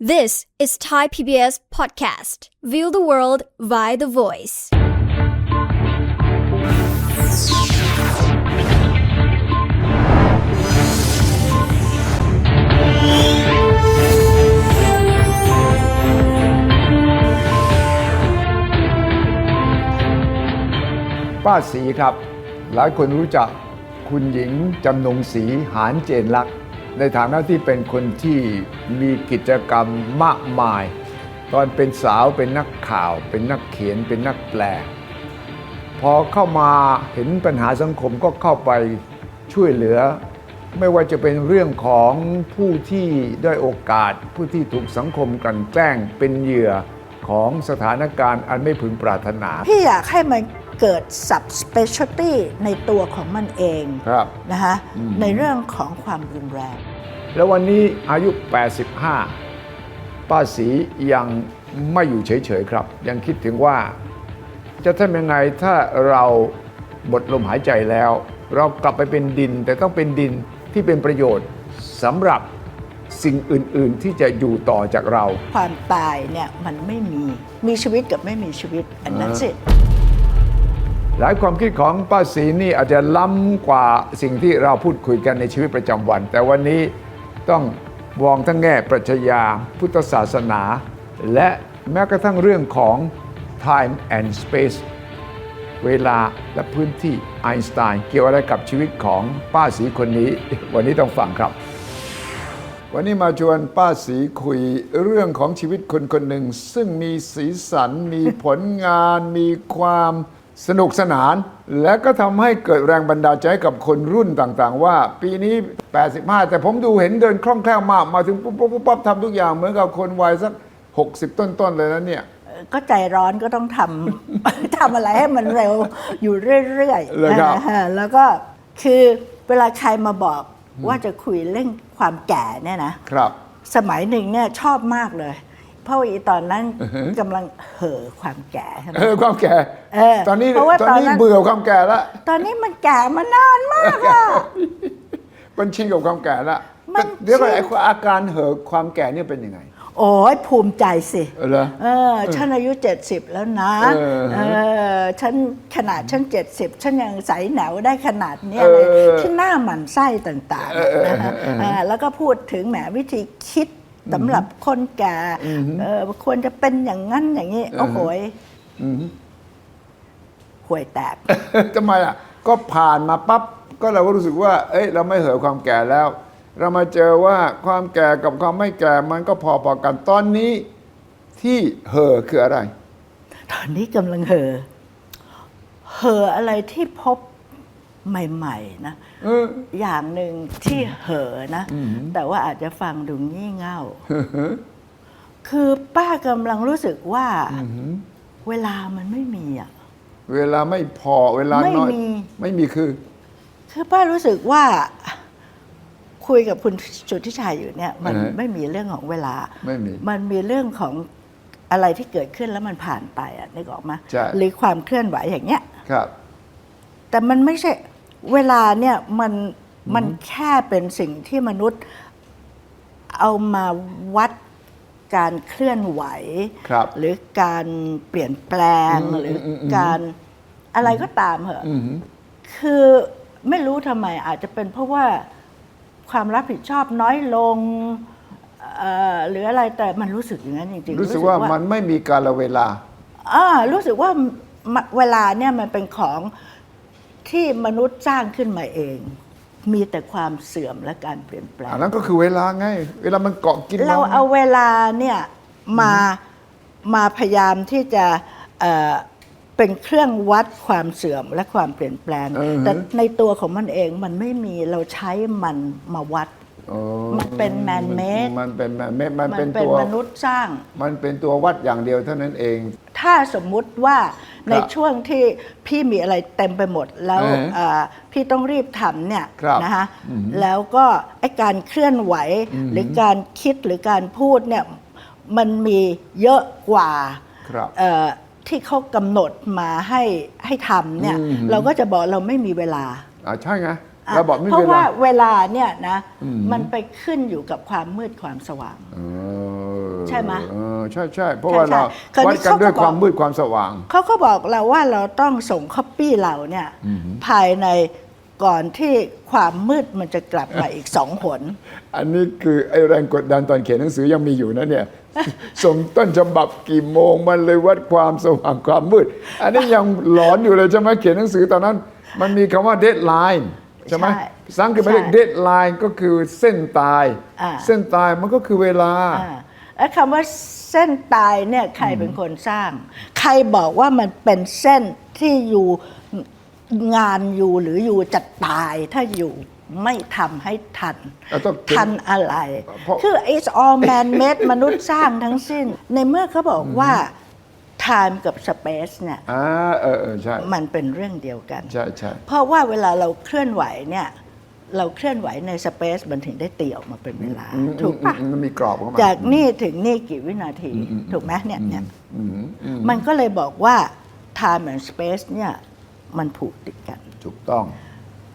This is Thai PBS Podcast. View the world via the voice. ป้าศรีครับ หลายคนรู้จักคุณหญิงจำนงศรีหานเจนลักษณ์ ในฐานะที่เป็นคนที่มีกิจกรรมมากมาย ตอนเป็นสาวเป็นนักข่าว เป็นนักเขียนเป็นนักแปล พอเข้ามาเห็นปัญหาสังคมก็เข้าไปช่วยเหลือ ไม่ว่าจะเป็นเรื่องของผู้ที่ได้โอกาส ผู้ที่ถูกสังคมกลั่นแกล้งเป็นเหยื่อของสถานการณ์อันไม่พึงปรารถนา พี่อยากให้มัน เกิด subspecialty ในตัวของมันเองครับนะคะอืม ในเรื่องของความรุนแรง แล้ววันนี้อายุ 85 ป้าศรียังไม่อยู่เฉย ๆ ครับ ยังคิดถึงว่า จะทำยังไงถ้าเราหมดลมหายใจแล้ว เรากลับไปเป็นดิน แต่ต้องเป็นดินที่เป็นประโยชน์สำหรับสิ่งอื่น ๆ ที่จะอยู่ต่อจากเรา ความตายเนี่ยมันไม่มีมีชีวิตกับไม่มีชีวิตอันนั้นสิ หลายความคิดของป้าศรีนี่อาจจะล้ำกว่าสิ่งที่เราพูดคุยกันในชีวิตประจำวัน แต่วันนี้ต้องมองทั้งแง่ปรัชญาพุทธศาสนา และแม้กระทั่งเรื่องของ time and space เวลาและพื้นที่ไอน์สไตน์เกี่ยวอะไรกับชีวิตของป้าศรีคนนี้ วันนี้ต้องฟังครับ วันนี้มาชวนป้าศรีคุยเรื่องของชีวิตคนคนหนึ่ง ซึ่งมีสีสัน มีผลงาน มีความ สนุกสนานและก็ทำให้เกิดแรงบันดาลใจให้กับคนรุ่นต่างๆ ว่า ปีนี้ 85 แต่ผมดูเห็นเดินคล่องแคล่วมาก มาถึงปุ๊บปุ๊บปุ๊บปั๊บทำทุกอย่างเหมือนกับคนวัยสัก 60 ต้น ๆ เลยนะเนี่ย ก็ใจร้อนก็ต้องทำ ทำอะไรให้มันเร็วอยู่เรื่อยเลยครับนะฮะแล้วก็คือเวลาใครมาบอกว่าจะคุยเรื่องความแก่เนี่ยนะครับ สมัยหนึ่งเนี่ยชอบมากเลย เพราะว่าอีตอนนั้นกำลังเห่อความแก่ใช่ไหม เออความแก่ เออตอนนี้เพราะว่าตอนตอนนี้นั้น เบื่อความแก่แล้วตอนนี้มันแก่มานานมากอะ มันชินกับความแก่แล้วมันเดี๋ยวก่อนชิน ไอ้อาการเห่อความแก่เนี่ยเป็นยังไง โอ้ยภูมิใจสิ เออเหรอ เออ ฉันอายุ 70 แล้วนะ เออเออ ฉันขนาดฉัน 70 ฉันยังใสแหนวได้ขนาดเนี้ยเลยเออที่หน้าหมันไส้ต่างๆนะคะเออแล้วก็พูดถึงแหมวิธีคิด สำหรับคนแก่เออควรจะเป็นอย่างนั้นอย่างนี้โอ้โหยอืมห่วยแตกทำไมอะ ก็ผ่านมาปั๊บก็เราก็รู้สึกว่า เอ้ย เราไม่เห่อความแก่แล้ว เรามาเจอว่าความแก่กับความไม่แก่มันก็พอๆกันตอนนี้ที่เห่อคืออะไร ตอนนี้กำลังเห่อเห่ออะไรที่พบ ใหม่ๆนะเอออย่างหนึ่งที่เห่อนะ แต่ว่าอาจจะฟังดูงี่เง่าคือป้ากำลังรู้สึกว่าเวลามันไม่มีอะ เวลาไม่พอเวลาไม่น้อยมีไม่มีคือ คือป้ารู้สึกว่าคุยกับคุณจุทธิชัยอยู่เนี่ย มันอ่าฮะไม่มีเรื่องของเวลาไม่มีมันมีเรื่องของอะไรที่เกิดขึ้นแล้วมันผ่านไปอะนึกออกไหมใช่หรือความเคลื่อนไหวอย่างเงี้ยครับ แต่มันไม่ใช่ เวลาเนี่ยมันมันแค่เป็นสิ่งที่มนุษย์เอามาวัดการเคลื่อนไหวครับหรือการเปลี่ยนแปลงอืมหรืออมอืมการอะไรก็ตามเหอะอืมคือไม่รู้ทำไมอาจจะเป็นเพราะว่าความรับผิดชอบน้อยลงเอ่อหรืออะไรแต่มันรู้สึกอย่างนั้นจริงๆรู้สึกว่ามันไม่มีการละเวลาอ่ารู้สึกว่ามะเวลาเนี่ยมันเป็นของ ที่มนุษย์สร้างขึ้นมาเอง มีแต่ความเสื่อมและการเปลี่ยนแปลงอันนั้นก็คือเวลาไง เวลามันเกาะกินเราเอาเวลาเนี่ยมามาพยายามที่จะเอ่อเป็นเครื่องวัดความเสื่อมและความเปลี่ยนแปลงอือฮึแต่ในตัวของมันเองมันไม่มีเราใช้มันมาวัดโอ้มันเป็น man-made มันเป็นแมนเมดมันมันเป็นเป็นตัวมนุษย์สร้าง มันเป็นตัววัดอย่างเดียวเท่านั้นเอง ถ้าสมมุติว่า ในครับช่วงที่พี่มีอะไรเต็มไปหมดแล้วอือฮะเอ่อพี่ต้องรีบทำเนี่ยครับนะคะอือฮึแล้วก็ไอการเคลื่อนไหวหรือการคิดหรือการพูดเนี่ยมันมีเยอะกว่าครับเอ่อที่เขากำหนดมาให้ให้ทำเนี่ยอือฮึเราก็จะบอกเราไม่มีเวลาอ่าใช่ไงอะ เราบอกไม่เพราะเวว่าลาเวลาเนี่ยนะอืมมันไปขึ้นอยู่กับความมืดความสว่างเอออใช่ไหมเออใช่ใช่เพราะว่าใช่เราใช่วัดกันด้วยเขาก็บอกความมืดความสว่าง เขาก็บอกเราว่าเราต้องส่งคอปปี้เราเนี่ยภายในก่อนที่ความมืดมันจะกลับมาอีกสองหน อันนี้คือไอ้แรงกดดันตอนเขียนหนังสือยังมีอยู่นะเนี่ย ส่งต้นฉบับกี่โมงมันเลยวัดความสว่างความมืด อันนี้ยังหลอนอยู่เลยใช่ไหมเขียนหนังสือตอนนั้น มันมีคำว่าเดดไลน์ ใช่ไหมใช่ภาษาอังกฤษมันเรียกใช่เดดไลน์ก็คือเส้นตาย อ่า เส้นตายมันก็คือเวลา อ่าแล้วคำว่าเส้นตายเนี่ยใครเป็นคนสร้าง ใครบอกว่ามันเป็นเส้นที่อยู่งานอยู่หรืออยู่จะตายถ้าอยู่ไม่ทำให้ทันเราต้องเขียนทันอะไร เพราะ คือ it's all man made มนุษย์สร้างทั้งสิ้น ในเมื่อเขาบอกว่า time กับ space เนี่ยอ่าเออเออใช่มันเป็นเรื่องเดียวกัน ใช่ใช่เพราะว่าเวลาเราเคลื่อนไหวเนี่ยเราเคลื่อนไหวใน space มันถึงได้ตีออกมาเป็นเวลา ถูกปะอืมมันมีกรอบของมันจากนี่ถึงนี่กี่วินาที ถูกไหมเนี่ยเนี่ยอืมอืมมันก็เลยบอกว่า time and space เนี่ยมันผูกติดกัน ถูกต้อง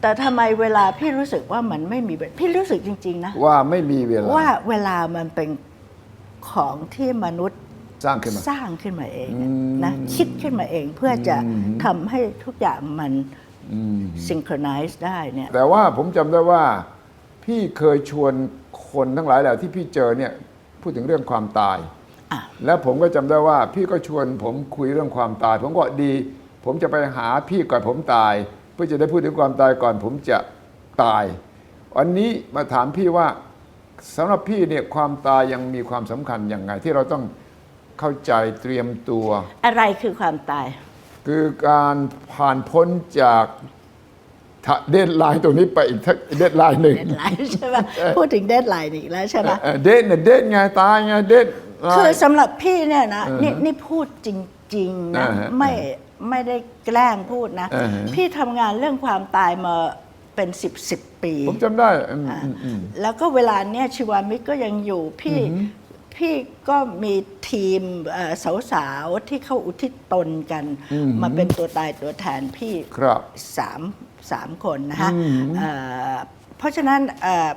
แต่ทำไมเวลาพี่รู้สึกว่ามันไม่มีเวลพี่รู้สึกจริง ๆ นะ ว่าไม่มีเวลา ว่าเวลามันเป็นของที่มนุษย์ สร้างขึ้นมาสร้างขึ้นมาเองอืมนะคิดขึ้นมาเองเพื่อจะอืมทำให้ทุกอย่างมันอืม synchronize ได้เนี่ยแต่ว่าผมจำได้ว่า พี่เคยชวนคนทั้งหลายแหละที่พี่เจอเนี่ยพูดถึงเรื่องความตายอะแล้วผมก็จำได้ว่า พี่ก็ชวนผมคุยเรื่องความตาย ผมก็ดี ผมจะไปหาพี่ก่อนผมตาย เพื่อจะได้พูดถึงความตายก่อนผมจะตายวันนี้มาถามพี่ว่าสำหรับพี่เนี่ยความตายยังมีความสำคัญยังไงที่เราต้อง เข้าใจเตรียมตัว อะไรคือความตาย คือการผ่านพ้นจากเดดไลน์ตรงนี้ไปอีกเดดไลน์หนึ่งเดทไลน์ใช่ไหมพูดถึงเดทไลน์อีกแล้วใช่ไหมเดดเนี่ยเดดไงตายไงเดดไลคือน์สำหรับพี่เนี่ยนะนี่นี่พูดจริงๆนะอ่าฮะไม่ไม่ได้แกล้งพูดนะอ่าฮะพี่ทำงานเรื่องความตายมาเป็นสิบสิบปี ผมจำได้อืมอืมอืมแล้วก็เวลาเนี้ยชีวามิตรก็ยังอยู่พี่ พี่ก็มีทีมเอ่อสาวๆที่เข้าอุทิศตนกัน มาเป็นตัวตายตัวแทนพี่ครับสามสามคนนะฮะเอ่อเพราะฉะนั้นเอ่อ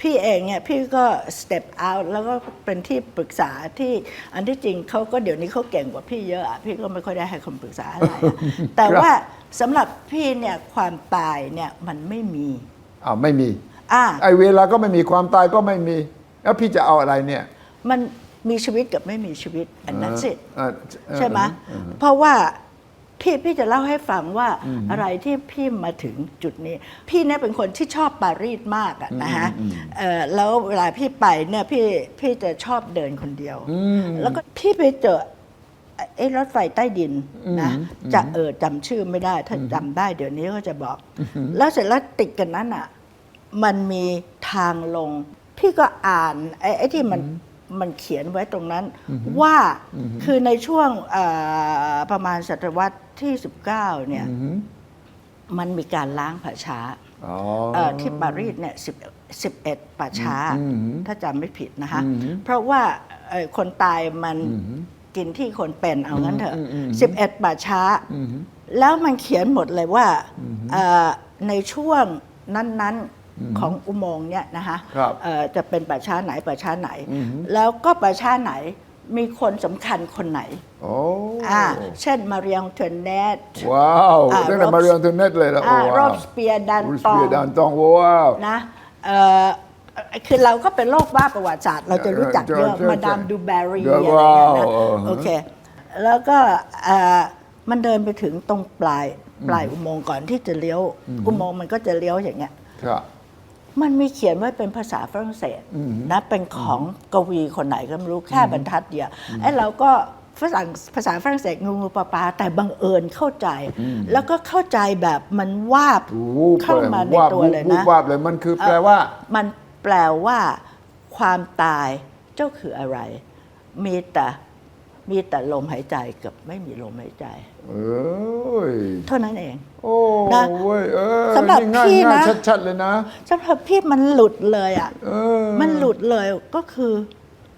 พี่เองเนี่ยพี่ก็ step out แล้วก็เป็นที่ปรึกษาที่อันที่จริงเขาก็เดี๋ยวนี้เขาเก่งกว่าพี่เยอะอะพี่ก็ไม่ค่อยได้ให้คำปรึกษาอะไรอะแต่ว่าสำหรับพี่เนี่ยความตายเนี่ยมันไม่มีอ้าวไม่มีอ่าไอ้เวลาก็ไม่มีความตายก็ไม่มี แล้วพี่จะเอาอะไรเนี่ย มันมีชีวิตกับไม่มีชีวิตอันนั้นสิอ่าใช่ไหมเพราะว่าพี่พี่จะเล่าให้ฟังว่าอะไรที่พี่มาถึงจุดนี้ พี่เนี่ยเป็นคนที่ชอบปารีสมากอะนะฮะเอ่อแล้วเวลาพี่ไปเนี่ยพี่พี่จะชอบเดินคนเดียว แล้วก็พี่ไปเจอไอ้รถไฟใต้ดินนะจะเออจำชื่อไม่ได้ ถ้าจำได้เดี๋ยวนี้ก็จะบอก แล้วเสร็จแล้วติดกันนั้นอะ มันมีทางลง พี่ก็อ่านไอ้ไอ้ที่มัน มันเขียนไว้ตรงนั้นว่าคือในช่วงเอ่อประมาณศตวรรษที่ 19 เนี่ยมันมีการล้างผาช้าอ๋อเอ่อที่ปารีสเนี่ยสิบสิบเอ็ดป่าช้าอืมถ้าจำไม่ผิดนะคะเพราะว่าเอ่อคนตายมันกินที่คนเป็นเอางั้นเถอะสิบเอ็ดป่าช้า แล้วมันเขียนหมดเลยว่าเอ่อในช่วงนั้นๆ ของอุโมงค์เนี่ยนะคะครับเอ่อจะเป็นป่าช้าไหนป่าช้าไหน แล้วก็ป่าช้าไหนมีคนสำคัญคนไหนโอ้อ่าเช่นมาเรียงเทนเนตว้าวอ่าตั้งแต่รอบมาเรียนเทนเน็ตเลยนะโอ้อ่าว้าวรอบสเปียร์ดันรูสตอเปีงยร์ดันตองว้าวนะเอ่อคือเราก็เป็นโรคบ้าประวัติศาสตร์ เราจะรู้จักเยอะใช่ใช่มาดามดูแบรีเดี๋อะยวไรอย่างเงี้ยนะว้าวเออโอเค แล้วก็เอ่อมันเดินไปถึงตรงปลายปลายอุโมงค์ก่อนที่จะเลี้ยว อุโมงค์มันก็จะเลี้ยวอย่างเงี้ยครับ มันมีเขียนไว้เป็นภาษาฝรั่งเศสนะเป็นของกวีคนไหนก็ไม่รู้แค่บรรทัดเดียวไอ้เราก็ฝรั่งภาษาฝรั่งเศสงูงูปลาปลาแต่บังเอิญเข้าใจ แล้วก็เข้าใจแบบมันวาบวูบเข้ามาในวาบตัวเลยวูบนะวาบเลยมันคือแปลว่า มันแปลว่าความตายเจ้าคืออะไร มีแต่มีแต่ลมหายใจกับไม่มีลมหายใจเอ้ยเท่านั้นเอง โอ้นะเว้ยเออสำหรับนี่ง่ายพี่ง่ายนะชัด ๆ เลยนะ สำหรับพี่มันหลุดเลยอะ เออ มันหลุดเลยก็คือ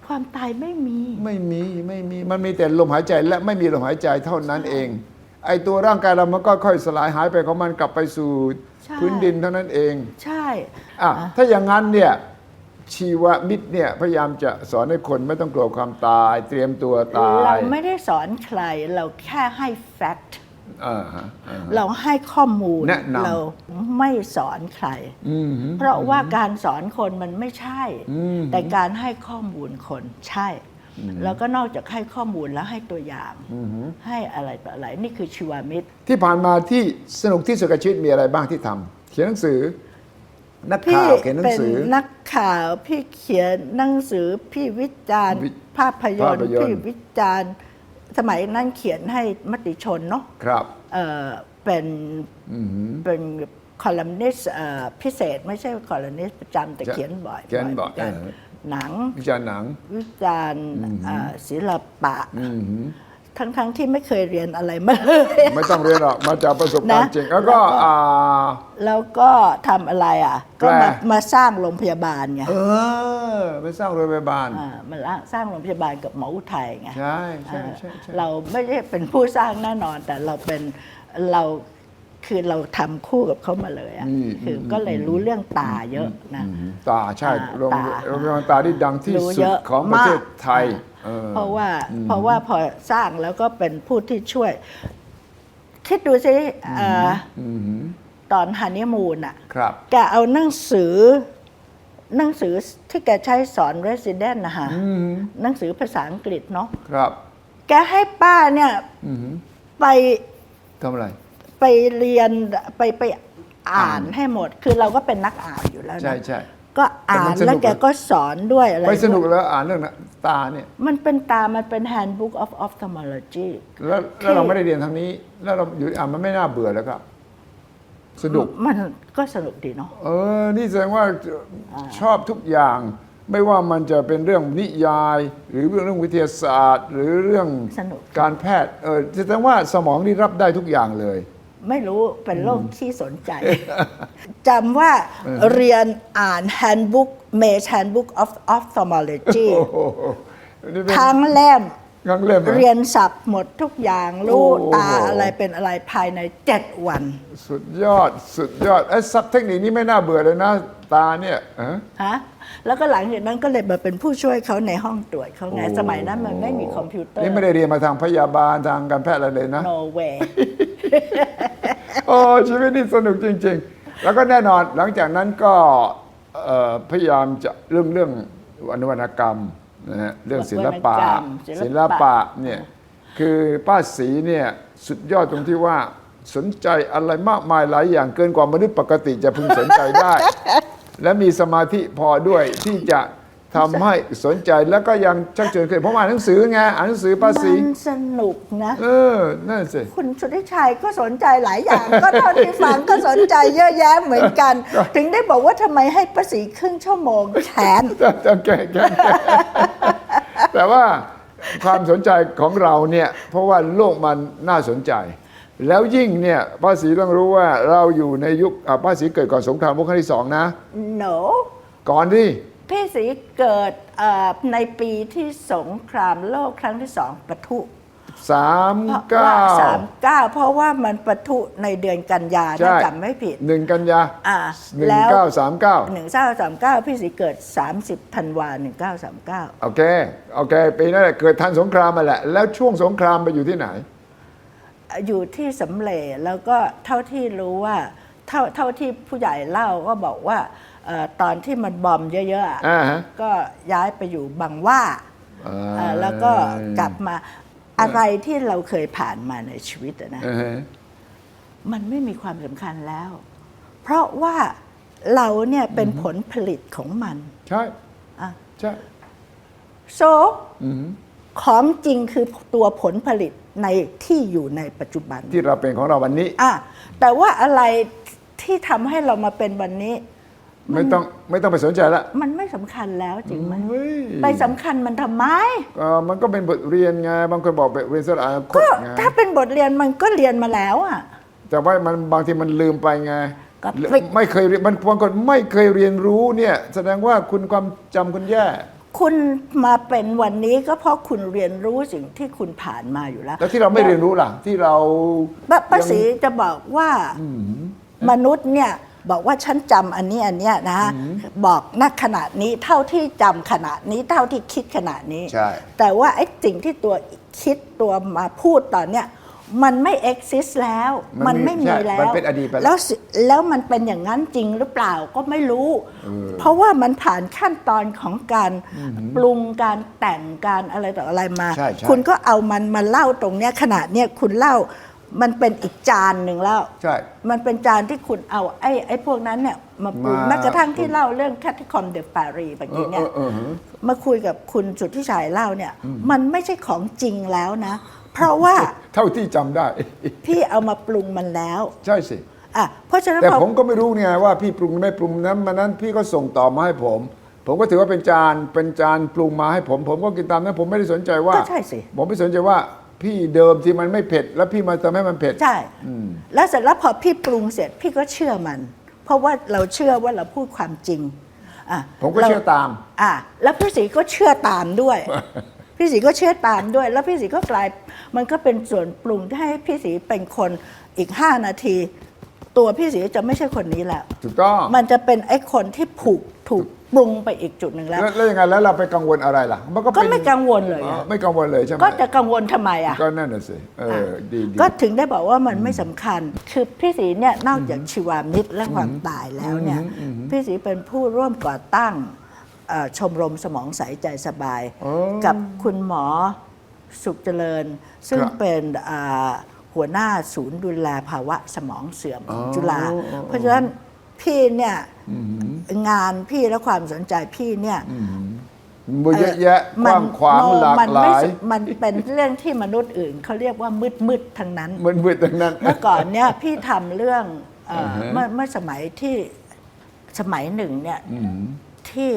ความตายไม่มี ไม่มีไม่มีมันมีแต่ลมหายใจและไม่มีลมหายใจเท่านั้นเอง ไอตัวร่างกายเรามันก็ค่อยสลายหายไปของมันกลับไปสู่ใช่ พื้นดินเท่านั้นเองใช่ อะถ้าอย่างนั้นเนี่ยชีวมิตรเนี่ยพยายามจะสอนให้คนไม่ต้องกลัวความตาย เตรียมตัวตายเราไม่ได้สอนใครเราแค่ให้ fact อ่าฮะอ่าฮะ เราให้ข้อมูลแนะนำเราไม่สอนใครอืมเพราะว่าการสอนคนมันไม่ใช่อืมแต่การให้ข้อมูลคนใช่ แล้วก็นอกจากให้ข้อมูลแล้วให้ตัวอย่าง ให้อะไรต่ออะไรนี่คือชีวมิตร ที่ผ่านมาที่สนุกที่สุดกับชีวิตมีอะไรบ้างที่ทำเขียนหนังสือนักพี่ข่าวเขียนหนัเป็งนสือนักข่าวพี่เขียนหนังสือพี่วิจารณ์วิภาพยนตภาพร์ยนตร์พี่วิจารณ์ สมัยนั้นเขียนให้มติชนเนาะครับเอ่อเป็นอืมเป็นคอลัมนิสต์เอ่อพิเศษ ไม่ใช่คอลัมนิสต์ประจำแต่จะเขียนบ่อยเขียนบ่อยเหมืกันเออ หนัง วิจารณ์หนัง วิจารณ์เอ่อศิลปะ อืม ทั้งๆที่ไม่เคยเรียนอะไรมาเลย ไม่ต้องเรียนหรอกมาจากประสบการณ์นะ จริง แล้วก็อ่า แล้วก็ทำอะไรอะแปลก็มามาสร้างโรงพยาบาลไงเออไปสร้างโรงพยาบาล อ่ามาสร้างโรงพยาบาลกับหมออุทัยไง ใช่ใช่ใช่ใช่ เราไม่ได้เป็นผู้สร้างแน่นอน แต่เราเป็นเราคือเราทำคู่กับเขามาเลยอะคือก็เลยรู้เรื่องตาเยอะนะอืมตาใช่อ่าโรงตาโรงพยาบาลตาที่ดังที่รู้สุเยดอะของประเทศมากไทยเออ เพราะว่าเพราะว่าพอสร้างแล้วก็เป็นผู้ที่ช่วย คิดดูสิเอ่อออืมตอนฮันนีมูนอะครับแกเอาหนังสือ หนังสือที่แกใช้สอน resident นะคะอืมหนังสือภาษาอังกฤษเนาะครับแกให้ป้าเนี่ยอืมไปทำอะไร ไปเรียนไปไปอ่านอ่านให้หมด คือเราก็เป็นนักอ่านอยู่แล้วนะใช่ใช่ ก็อ่าแต่มันนสนุก แล้วแกก็สอนด้วยอะไรไปสนุกด้วยแล้วอ่านเรื่องน่ะตาเนี่ย มันเป็นตา มันเป็น handbook of ophthalmology แล้วแล้วเราไม่ได้เรียนทางนี้ แล้วเราอยู่อ่านมันไม่น่าเบื่อแล้วก็สนุก มันก็สนุกดีเนาะ เออ นี่แสดงว่าชอบทุกอย่าง ไม่ว่ามันจะเป็นเรื่องนิยาย หรือเรื่องวิทยาศาสตร์ หรือเรื่องสนุก การแพทย์ เออแสดงว่าสมองนี่รับได้ทุกอย่างเลย ไม่รู้เป็นโรคที่สนใจจำว่าเรียนอ่าน handbook Mays handbook of ophthalmology โอ้โหนี่เป็นทั้งเล่ม ครั้งเล่มนะเรียนศัพท์หมดทุกอย่างรู้โอ้โหตาอะไรเป็นอะไรภายในเจ็ดวัน สุดยอดสุดยอดไอ้ซับเทคนิคนี้ไม่น่าเบื่อเลยนะตาเนี่ยเออฮะแล้วก็หลังจากนั้นก็เลยมาเป็นผู้ช่วยเขาในห้องตรวจเขาไงโอ้สมัยนั้นมันไม่มีคอมพิวเตอร์นี่ไม่ได้เรียนมาทางพยาบาลทางการแพทย์อะไรเลยนะ no way โอ้ชีวิตนี่สนุกจริง ๆ แล้วก็แน่นอนหลังจากนั้นก็เอ่อพยายามจะเรื่องเรื่องอนุวรรณกรรม นะฮะเรื่องศิลปะวรรณกรรมศิศิลลปะปะ เนี่ยคือป้าศรีเนี่ยสุดยอดตรงที่ว่าสนใจอะไรมากมายหลายอย่างเกินกว่ามนุษย์ปกติจะพึงสนใจได้ และมีสมาธิพอด้วยที่จะ ทำให้สนใจแล้วก็ยังชักชวนขึ้นเพราะว่าอ่านหนังสือไงอ่านหนังสือป้าศรีมันสนุกนะ เออนั่นสิคุณสุทธิชัยก็สนใจหลายอย่าง ก็เท่าที่ฟังก็สนใจเยอะแยะเหมือนกัน ถึงได้บอกว่าทำไมให้ประสีครึ่งชั่วโมงแทนจะจะแก่แก่แก่แต่ว่าความสนใจของเราเนี่ยเพราะว่าโลกมันน่าสนใจ แล้วยิ่งเนี่ยป้าศรีต้องรู้ว่าเราอยู่ในยุคอะป้าศรีเกิดก่อนสงครามโลกครั้งที่สองนะ no ก่อนที่ พี่ศรีเกิดเอ่อในปีที่สงครามโลกครั้งที่สองปะทุสามเพราะเก้าว่าสามเก้าเพราะว่ามันปะทุในเดือนกันยาถ้าจำไม่ผิดหนึ่งกันยาอ่าหนึ่งแล้วเก้าสามเก้าหนึ่งเก้าสามเก้าพี่ศรีเกิด30ธันวาหนึ่งเก้าสามเก้าโอเคโอเคปีนั้นแหละเกิดทันสงครามมาแหละ แล้วช่วงสงครามไปอยู่ที่ไหน อยู่ที่สำเร็จแล้วก็เท่าที่รู้ว่าเท่าเท่าที่ผู้ใหญ่เล่าก็บอกว่า เอ่อตอนที่มันบอมเยอะๆอะอ่าฮะ ก็ย้ายไปอยู่บางหว่าอ่า เอ่อแล้วก็กลับมาอะไรที่เราเคยผ่านมาในชีวิตอะนะอ่าฮะมันไม่มีความสำคัญแล้ว เพราะว่าเราเนี่ยเป็นผลผลิตของมัน ใช่อะ ใช่ โซของจริงคือตัวผลผลิตในที่อยู่ในปัจจุบันที่เราเป็นของเราวันนี้ อะแต่ว่าอะไรที่ทำให้เรามาเป็นวันนี้ ไม่ต้องไม่ต้องไปสนใจละมันไม่สำคัญแล้วจริงไหมเฮ้ยไปสำคัญมันทำไม เอ่อมันก็เป็นบทเรียนไงบางคนบอกบทเรียนสำหรับอนาคตก็ไงถ้าเป็นบทเรียนมันก็เรียนมาแล้วอะ แต่ว่ามันบางทีมันลืมไปไงก็ไม่ไม่เคยเรียนมันบางคนไม่เคยเรียนรู้เนี่ย แสดงว่าคุณความจำคุณแย่ คุณมาเป็นวันนี้ก็เพราะคุณเรียนรู้สิ่งที่คุณผ่านมาอยู่แล้วแล้วที่เราไม่เรียนรู้ล่ะที่เรา ป้าป้ายังศรีจะบอกว่ามนุษย์เนี่ย บอกว่าฉันจำอันนี้อันเนี้ยนะ บอกนักขนาดนี้เท่าที่จำขนาดนี้เท่าที่คิดขนาดนี้ใช่แต่ว่าไอ้สิ่งที่ตัวคิดตัวมาพูดตอนเนี้ยมันไม่ exist แล้ว มัมันนไม่ไม่มีใช่แล้วมันเป็นอดีตไปแล้วแล้วสิแล้วมันเป็นอย่างนั้นจริงหรือเปล่าก็ไม่รู้ เพราะว่ามันผ่านขั้นตอนของการปรุงการแต่งการอะไรต่ออะไรมาใช่ใช่คุณก็เอามันมาเล่าตรงเนี้ยขนาดเนี้ยคุณเล่า มันเป็นอีกจานหนึ่งแล้ว ใช่ มันเป็นจานที่คุณเอาไอ้ไอ้พวกนั้นเนี่ยมาปรุงมา แม้กระทั่งที่เล่าเรื่องแคทคอมเดปารีเมื่อกี้เนี่ย เออเออเออ มาคุยกับคุณสุทธิชัยเล่าเนี่ย มันไม่ใช่ของจริงแล้วนะ เพราะว่าเท่าที่จำได้ พี่เอามาปรุงมันแล้วใช่สิ อะเพราะฉะนั้นแต่พอผมก็ไม่รู้เนี่ยว่าพี่ปรุงหรือไม่ปรุงนั้นมันนั้นพี่ก็ส่งต่อมาให้ผม ผมก็ถือว่าเป็นจานเป็นจานปรุงมาให้ผม ผมก็กินตามนั้นผมไม่ได้สนใจว่า ก็ใช่สิ ผมไม่สนใจว่า พี่เดิมที่มันไม่เผ็ด แล้วพี่มาทำให้มันเผ็ดใช่แล้วเสร็จแล้วพอพี่ปรุงเสร็จพี่ก็เชื่อมัน เพราะว่าเราเชื่อว่าเราพูดความจริงอะผมก็รเชื่อตามอะแล้วพี่ศรีก็เชื่อตามด้วย พี่ศรีก็เชื่อตามด้วย แล้วพี่ศรีก็กลาย มันก็เป็นส่วนปรุงที่ให้พี่ศรีเป็นคนอีก5นาที ตัวพี่ศรีจะไม่ใช่คนนี้แล้ว ถูกต้อง มันจะเป็นไอ้คนที่ผูกถูก ปรุงไปอีกจุดหนึ่งแล้ว แล้วแล้วยังไงแล้วเราไปกังวลอะไรล่ะ มันก็ก็เป็นไม่กังวลเลยอ๋ออะไม่กังวลเลยใช่ไหมก็จะกังวลทำไมอะ ก็นั่นน่ะสิเออดีดี ก็ถึงได้บอกว่ามันไม่สำคัญ คือพี่ศรีเนี่ยนอกจากชีวามิตรและความตายแล้วเนี่ยพี่ศรีเป็นผู้ร่วมก่อตั้งเอ่อชมรมสมองใสใจสบาย อ๋อกับคุณหมอสุขเจริญ ซึ่งครับเป็นอ่าหัวหน้าศูนย์ดูแลภาวะสมองเสื่อมของอ๋อจุฬาอ๋ออ๋อ เพราะฉะนั้นพี่เนี่ย งานพี่และความสนใจพี่เนี่ยมันเยอะแยะกว้างขวางโนหลากมันหลาไม่ยใช่มันเป็นเรื่องที่มนุษย์อื่นเขาเรียกว่ามืดมืดๆทั้งนั้นมันมืดทั้งนั้น เมื่อก่อนเนี่ยพี่ทำเรื่องเอ่ออาฮะเมื่อเมื่อสมัยที่สมัยหนึ่งเนี่ยที่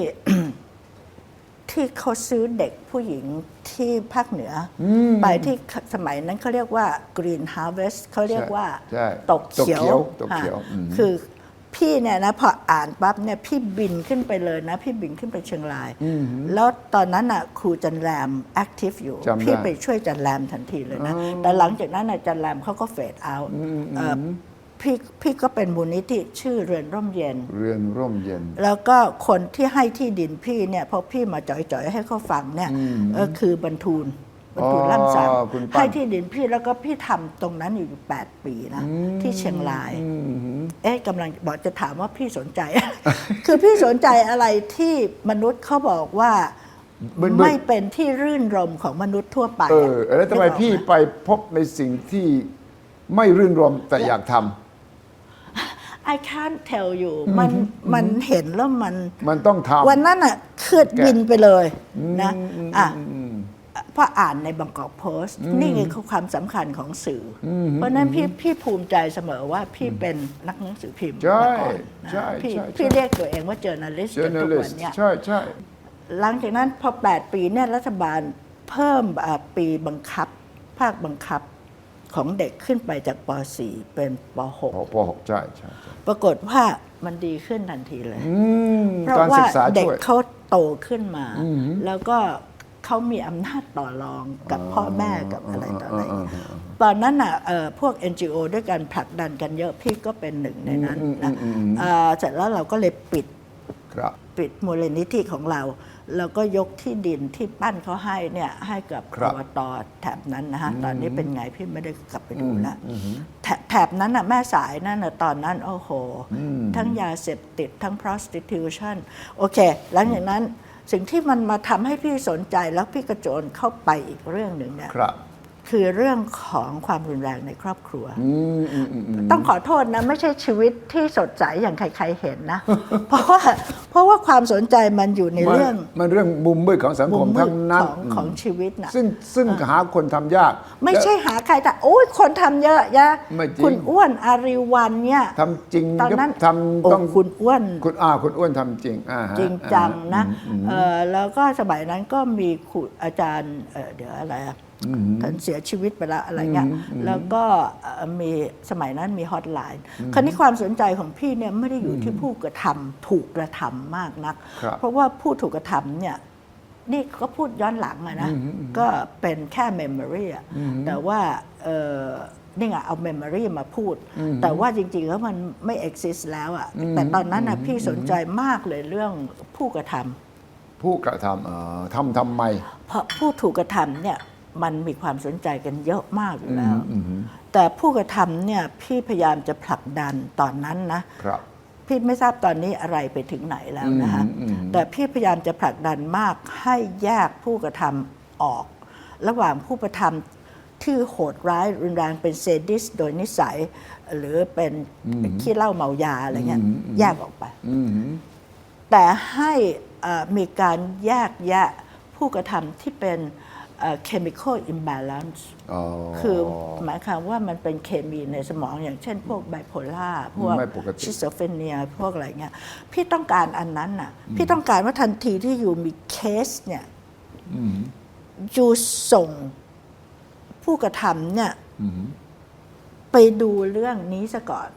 ที่เขาซื้อเด็กผู้หญิงที่ภาคเหนืออไปที่สมัยนั้นเขาเรียกว่า Green Harvest เขาเรียกว่าใช่ตกเขียวตกเขียวตกเขียวอะอืมคือ พี่เนี่ยนะพออ่านปั๊บเนี่ยพี่บินขึ้นไปเลยนะ พี่บินขึ้นไปเชียงราย แล้วตอนนั้นอะครูจันแรมแอคทีฟอยู่ จำได้พี่ไปช่วยจันแรมทันทีเลยนะแต่หลังจากนั้นน่ะจันแรมเขาก็เฟดเอาพี่พี่ก็เป็นมูลนิธิชื่อเรือนร่มเย็น เรือนร่มเย็น แล้วก็คนที่ให้ที่ดินพี่เนี่ยพอพี่มาจ่อยๆให้เขาฟังเนี่ยเออคือบรรทูล บรรทูลอ๋อล่ำสังคุณปั้นให้ที่ดินพี่แล้วก็พี่ทำตรงนั้นอยู่8ปีนะที่เชียงรายเอ๊ะกำลังบอกจะถามว่าพี่สนใจ คือพี่สนใจอะไรที่มนุษย์เขาบอกว่ามึนๆไม่เป็นที่รื่นรมของมนุษย์ทั่วไปเออแล้วทำไมนึกออกหพี่ไปพบในสิ่งที่ไม่รื่นรมแต่อยากทำ I can't tell you มันมันเห็นแล้วมัน มันต้องทำวันนั้นอะคืดบินไปเลยนะอะ เพราะอ่านในบางกอกโพสต์ นี่คือความสำคัญของสื่ออเพราะฉะนั้นพี่พี่ภูมิใจเสมอว่าพี่เป็นนักหนังสือพิมพ์ใช่มาก่อนนะใช่พี่ใช่พี่ใช่เรียกตัวเองว่า journalist จนทุกวัน journalist เนี้ย ใช่ใช่ หลังจากนั้นพอ 8 ปีเนี่ยรัฐบาลเพิ่มอ่าปีบังคับ ภาคบังคับของเด็กขึ้นไปจากป .4 เป็นป พอพอใช่ใช่ใช่ .6 ปรากฏว่ามันดีขึ้นทันทีเลย อืมเพราะการว่าศึกษาเด็กช่วย เขาโตขึ้นมา แล้วก็ เขามีอำนาจต่อรองกับพ่อแม่กับอะไรต่ออะไรตอนนั้นน่ะเอ่อพวก NGO ด้วยกันผลักดันกันเยอะพี่ก็เป็นหนึ่งในนั้นนะเสร็จแล้วเราก็เลยปิดครับปิดมูลนิธิของเรา แล้วก็ยกที่ดินที่ปั้นเขาให้เนี่ยให้กับคอบตแถบนั้นนะฮะตอนนี้เป็นไงพี่ไม่ได้กลับไปดูแล้วแถบนั้นน่ะแม่สายนั่นน่ะตอนนั้น โอ้โห ทั้งยาเสพติดทั้ง prostitution โอเค หลังจากนั้น สิ่งที่มันมาทำให้พี่สนใจแล้วพี่กระโจนเข้าไปอีกเรื่องหนึ่งเนี่ย ครับ คือเรื่องของความรุนแรงในครอบครัวอืมอืมอืมอืมต้องขอโทษนะ ไม่ใช่ชีวิตที่สดใสอย่างใคร ๆเห็นนะ เพราะว่าเพราะว่าความสนใจมันอยู่ในเรื่องมันเรื่องมุมมืดของสังคมุมมมืทั้ดงนั้นของของชีวิตนะซึ่งซึ่งหาคนทำยาก ไม่ใช่หาใครแต่โอ้ยคนทำเยอะแยะไม่จริงคุณอ้วนอาริวันเนี่ยทำจริงตอนนั้นทำโอ้ต้องคุณอ้วนคุณอาคุณอ้วนทำจริงอ่าฮะจริงจังนะอืมเออแล้วก็สมัยนั้นก็มีครูอาจารย์เอ่อเดี๋ยวอะไรอะ ท่านเสียชีวิตไปแล้วอะไรเงี้ยแล้วก็เอ่อมีสมัยนั้นมีฮอตไลน์คราวนี้ความสนใจของพี่เนี่ยไม่ได้อยู่ที่ผู้กระทำถูกกระทำมากนักครับเพราะว่าผู้ถูกกระทำเนี่ยนี่ก็พูดย้อนหลังอะนะ ก็เป็นแค่เมมโมรีอะแต่ว่าเอ่อนี่ไงเอาเมมโมรีมาพูด แต่ว่าจริงๆแล้วมันไม่ exist แล้วอะแต่ตอนนั้นนะพี่สนใจมากเลยเรื่องผู้กระทำผู้กระทำเอ่อทำทำไม เพราะผู้ถูกกระทำเนี่ย มันมีความสนใจกันเยอะมากอยู่แล้ว แต่ผู้กระทำเนี่ยพี่พยายามจะผลักดันตอนนั้นนะครับพี่ไม่ทราบตอนนี้อะไรไปถึงไหนแล้วนะคะอืมอืมแต่พี่พยายามจะผลักดันมากให้แยกผู้กระทำออก ระหว่างผู้กระทำที่โหดร้ายรุนแรงเป็นเซดิส โดยนิสัย หรือเป็นขี้เหล้าเมายาอะไรเงี้ยแยกออกไปอืมแต่ให้เอ่อมีการแยกแยะผู้กระทำที่เป็นเอ่อ chemical imbalance อ๋อคือหมายความว่ามันเป็นเคมีในสมองอย่างเช่นพวกไบโพล่าพวกไม่ปกติชิสโซเฟเนีย พวกอะไรเงี้ยพี่ต้องการอันนั้นน่ะ พี่ต้องการว่าทันทีที่อยู่มีเคสเนี่ยอยู่ส่งผู้กระทำเนี่ยไปดูเรื่องนี้ซะก่อน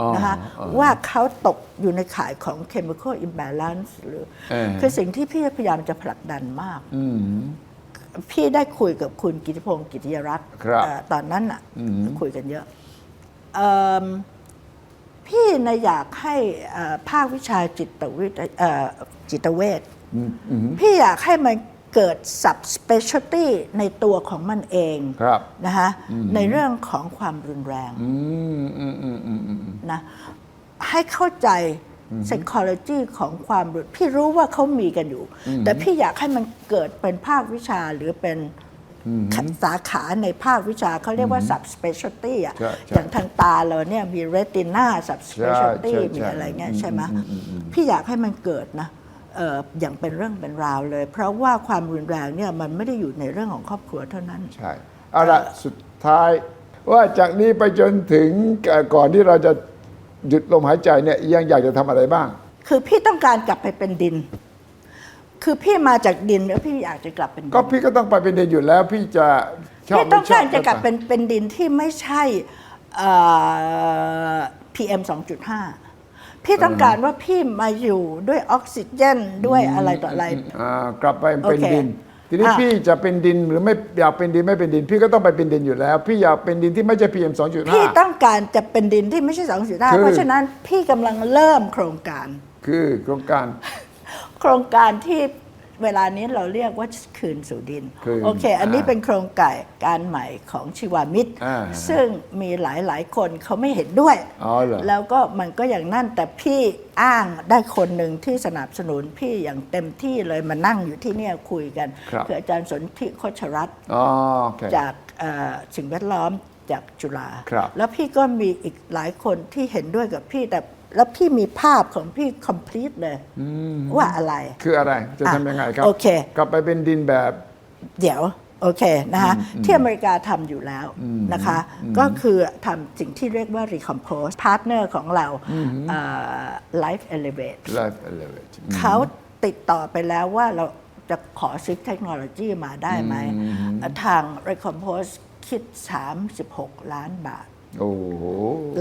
อ๋อนะคะอ๋อว่าเขาตกอยู่ในข่ายของ chemical imbalance หรือเออคือสิ่งที่พี่พยายามจะผลักดันมากอืม พี่ได้คุยกับคุณกิติพงศ์กิติยรัตน์ครับเอ่อตอนนั้นอะอืม คุยกันเยอะเอิ่มพี่นะอยากให้เอ่อภาควิชาจิตวิทยเอ่อจิตเวชพี่อยากให้มันเกิด subspecialty ในตัวของมันเองครับ นะคะในเรื่องของความรุนแรง อืมอืมอืมอืมอืม นะให้เข้าใจ psychology ของความรุนพี่รู้ว่าเขามีกันอยู่ แต่พี่อยากให้มันเกิดเป็นภาควิชาหรือเป็นสาขาในภาควิชาเขาเรียกว่า subspecialty อะใช่ใช่อย่างทางตาเราเนี่ยมี retina subspecialty ใช่ใช่มีอะไรเงี้ยอืมใช่ไหมอืมอืมอืมพี่อยากให้มันเกิดนะเอ่ออย่างเป็นเรื่องเป็นราวเลย เพราะว่าความรุนแรงเนี่ยมันไม่ได้อยู่ในเรื่องของครอบครัวเท่านั้น ใช่เอาละสุดท้ายว่าจากนี้ไปจนถึงเอ่อก่อนที่เราจะ หยุดลมหายใจเนี่ยยังอยากจะทำอะไรบ้าง คือพี่ต้องการกลับไปเป็นดิน คือพี่มาจากดินแล้วพี่อยากจะกลับเป็นดินก็พี่ก็ต้องไปเป็นเดนอยู่แล้ว พี่จะชอบพี่ต้องไม่ชกาอบรจะกลับเป็นเป็นดินที่ไม่ใช่เอ่อ PM 2.5พี่ต้องการว่าพี่มาอยู่ด้วยออกซิเจนด้วยอะไรต่ออะไรอ่ากลับไปเป็นโอเคดิน ทีนี้อะพี่จะเป็นดินหรือไม่อยากเป็นดินไม่เป็นดิน พี่ก็ต้องไปเป็นดินอยู่แล้ว พี่อยากเป็นดินที่ไม่ใช่ PM พี่2.5ต้องการจะเป็นดินที่ไม่ใช่คือ2.5เพราะฉะนั้นพี่กำลังเริ่มโครงการ คือโครงการ โครงการที่ เวลานี้เราเรียกว่าคืนสู่ดิน คืนโอเค อันนี้อ่าเป็นโครงการการใหม่ของชีวามิตร อ่า ซึ่งมีหลายๆ คนเขาไม่เห็นด้วย อ๋อเหรอ แล้วก็มันก็อย่างนั่นแต่พี่อ้างได้คนหนึ่งที่สนับสนุนพี่อย่างเต็มที่เลยมานั่งอยู่ที่เนี่ยคุยกันครับ ออาจารย์สนธิโคชรัตน์อ๋อโอเค จากเอ่อสิ่งแวดล้อมจากจุฬาครับแล้วพี่ก็มีอีกหลายคนที่เห็นด้วยกับพี่แต่ แล้วพี่มีภาพของพี่ complete เลยว่าอะไร คืออะไรจะอะทำยังไงครับ โอเค กลับไปเป็นดินแบบ เดี๋ยว โอเคนะคะที่อเมริกาทำอยู่แล้วนะคะ ก็คือทำสิ่งที่เรียกว่า recompose partner ของเราเอ่อ life elevate life elevate อืมเขาติดต่อไปแล้วว่าเราจะขอซื้อเทคโนโลยีมาได้ไหม ทาง recompose คิด 36 ล้านบาทโอ้โห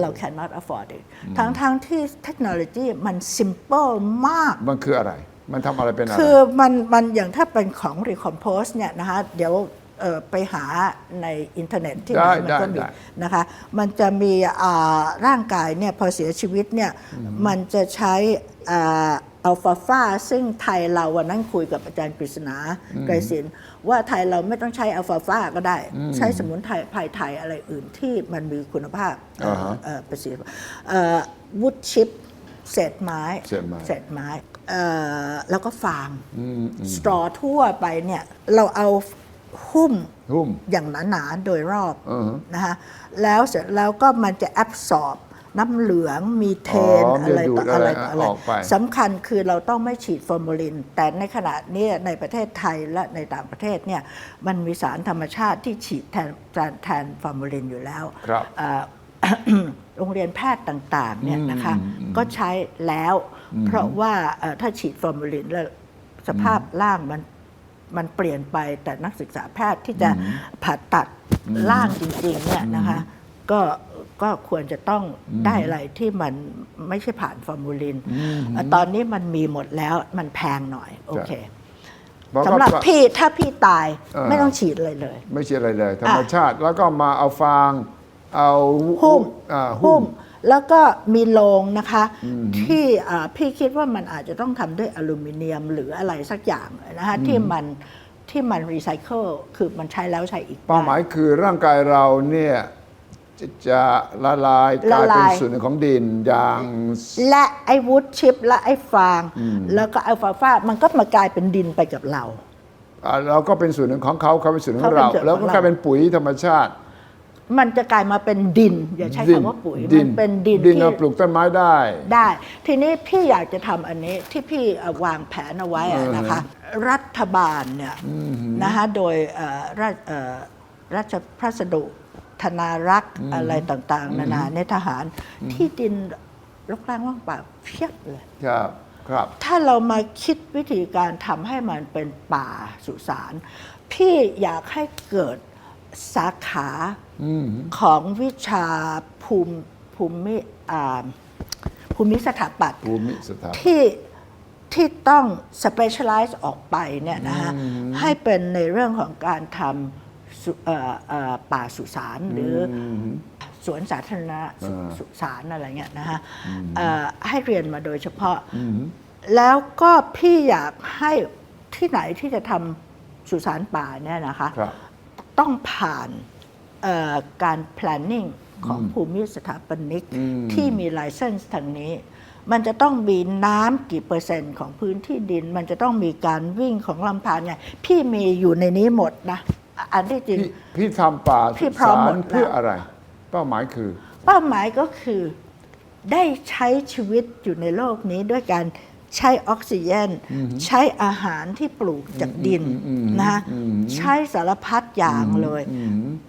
เรา cannot afford it ทั้งทั้งๆที่เทคโนโลยีมัน simple มาก มันคืออะไร มันทำอะไรเป็นอะไร คือมันมันอย่างถ้าเป็นของ recompose เนี่ยนะคะเดี๋ยวเอ่อไปหาในอินเทอร์เน็ตที่ไหนได้มันก็ได้มีได้นะคะมันจะมีอ่าร่างกายเนี่ยพอเสียชีวิตเนี่ยมันจะใช้อัลฟาฟาซึ่งไทยเราวันนั้นคุยกับอาจารย์ปริศนาไกรศิลป์ ว่าไทยเราไม่ต้องใช้อัลฟาฟาก็ได้ ใช้สมุนไพรไพรไทยอะไรอื่นที่มันมีคุณภาพเอ่ออ่าฮะเอ่อประสิทธิภาพวุดชิปเศษไม้เศษไม้เศษไม้เอ่อแล้วก็ฟางสตรอทั่วไปเนี่ยเราเอาหุ้มหุ้มอย่างหนาๆโดยรอบอือฮึนะคะแล้วเสร็จแล้วก็มันจะแอบสอบ น้ำเหลืองมีเทนอ๋ออะไรต่อมันจะดูดอะไรอะไรต่ออะไรออกไปสำคัญคือเราต้องไม่ฉีดฟอร์มาลิน แต่ในขณะนี้ในประเทศไทยและในต่างประเทศเนี่ยมันมีสารธรรมชาติที่ฉีดแทนแทนแทนฟอร์มาลินอยู่แล้วครับเอ่อโรงเรียนแพทย์ต่างๆเนี่ยนะคะก็ใช้แล้วเพราะว่าเอ่อถ้าฉีดฟอร์มาลินแล้วสภาพร่างมันมันเปลี่ยนไปแต่นักศึกษาแพทย์ที่จะผ่าตัดร่างจริงๆเนี่ยนะคะ ก็ ก็ควรจะต้องได้อะไรที่มันไม่ใช่ผ่านฟอร์มูลินเอ่อตอนนี้มันมีหมดแล้วมันแพงหน่อย โอเคบอกสำหรับว่าพี่ถ้าพี่ตายเออไม่ต้องฉีดเลยเลย ไม่ใช่อะไรเลย ธรรมชาติแล้วก็มาเอาฟาง เอาหุ้มอ่าหุ้ม แล้วก็มีโลงนะคะ ที่อ่าพี่คิดว่ามันอาจจะต้องทำด้วยอลูมิเนียมหรืออะไรสักอย่างนะคะที่มันที่มันรีไซเคิลคือมันใช้แล้วใช้อีก เป้าหมายได้คือร่างกายเราเนี่ย จะจะละลายกละลายลายเป็นส่วนหนึ่งของดินอย่าง และไอ้วูดชิป และไอ้ฟาง แล้วก็อัลฟาฟามันก็มากลายเป็นดินไปกับเรา อ่าเราก็เป็นส่วนหนึ่งของเขาเขาเป็นส่วนหนึ่งของเขาเป็นเราส่วนของแล้วก็เรากลายเป็นปุ๋ยธรรมชาติมันจะกลายมาเป็นดิน อย่าใช้คำว่าปุ๋ยมันเป็นดินดินที่เราปลูกต้นไม้ได้ ได้ ทีนี้พี่อยากจะทำอันนี้ที่พี่เอ่อวางแผนเอาไว้อะนะคะ รัฐบาลเนี่ยนะคะโดยเอ่อราชเอ่อราชพัสดุ ธนารักษ์อะไรต่างๆ นานาในทหาร ที่ดินรกร้างว่างเปล่าเพียบเลยครับครับ ถ้าเรามาคิดวิธีการทำให้มันเป็นป่าสุสานพี่อยากให้เกิดสาขาของวิชาภูมิภูมิอ่าภูมิสถาปัตย์ภูมิสถาปที่ที่ต้อง specialize ออกไปเนี่ยนะฮะให้เป็นในเรื่องของการทำ สุเอ่อเอ่อป่าสุสานหรืออสวนสาธารณะสุสุสานอะไรเงี้ยนะฮะเอ่อให้เรียนมาโดยเฉพาะแล้วก็พี่อยากให้ที่ไหนที่จะทำสุสานป่าเนี่ยนะคะ ครับ ต้องผ่านเอ่อการ planning ของภูมิสถาปนิกที่มี license ทางนี้ มันจะต้องมีน้ำกี่เปอร์เซ็นต์ของพื้นที่ดิน มันจะต้องมีการวิ่งของลำธารไงพี่มีอยู่ในนี้หมดนะ อันที่จริง พี่พี่ทำป่าพี่สุพร้อมสาหมนดเพื่อแล้วอะไร เป้าหมายคือ เป้าหมายก็คือได้ใช้ชีวิตอยู่ในโลกนี้ด้วยการใช้ออกซิเจนใช้อาหารที่ปลูกจากดินนะคะใช้สารพัดอย่างเลย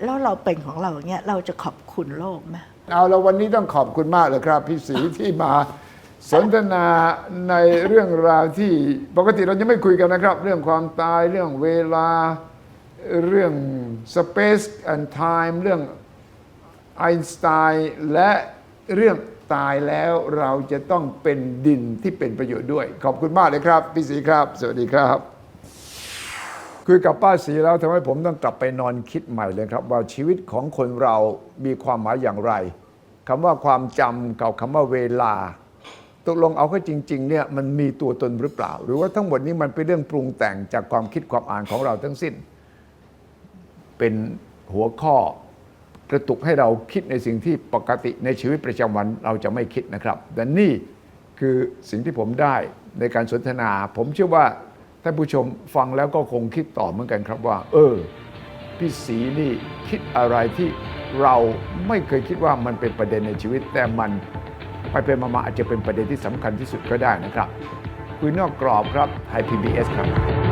แล้วเราเป็นของเราอย่างเงี้ยเราจะขอบคุณโลกไหม เอาแล้ววันนี้ต้องขอบคุณมากเลยครับ พี่ศรีที่มาสนทนาในเรื่องราวที่ปกติเราจะไม่คุยกันนะครับ เรื่องความตายเรื่องเวลา เรื่อง space and time เรื่องไอน์สไตน์และเรื่องตายแล้วเราจะต้องเป็นดินที่เป็นประโยชน์ด้วย ขอบคุณมากเลยครับพี่ศรีครับ สวัสดีครับคุยกับป้าศรีแล้วทำให้ผมต้องกลับไปนอนคิดใหม่เลยครับ ว่าชีวิตของคนเรามีความหมายอย่างไรคำว่าความจำกับคำว่าเวลาตกลงเอาเข้าจริงๆเนี่ยมันมีตัวตนหรือเปล่า หรือว่าทั้งหมดนี้มันเป็นเรื่องปรุงแต่งจากความคิดความอ่านของเราทั้งสิ้น เป็นหัวข้อกระตุกให้เราคิดในสิ่งที่ปกติในชีวิตประจำวันเราจะไม่คิดนะครับแต่นี่คือสิ่งที่ผมได้ในการสนทนา ผมเชื่อว่าท่านผู้ชมฟังแล้วก็คงคิดต่อเหมือนกันครับว่า เออ พี่ศรีนี่คิดอะไรที่เราไม่เคยคิดว่ามันเป็นประเด็นในชีวิต แต่มันไปเป็นมาอาจจะเป็นประเด็นที่สำคัญที่สุดก็ได้นะครับคุยนอกกรอบครับไทย PBS ครับ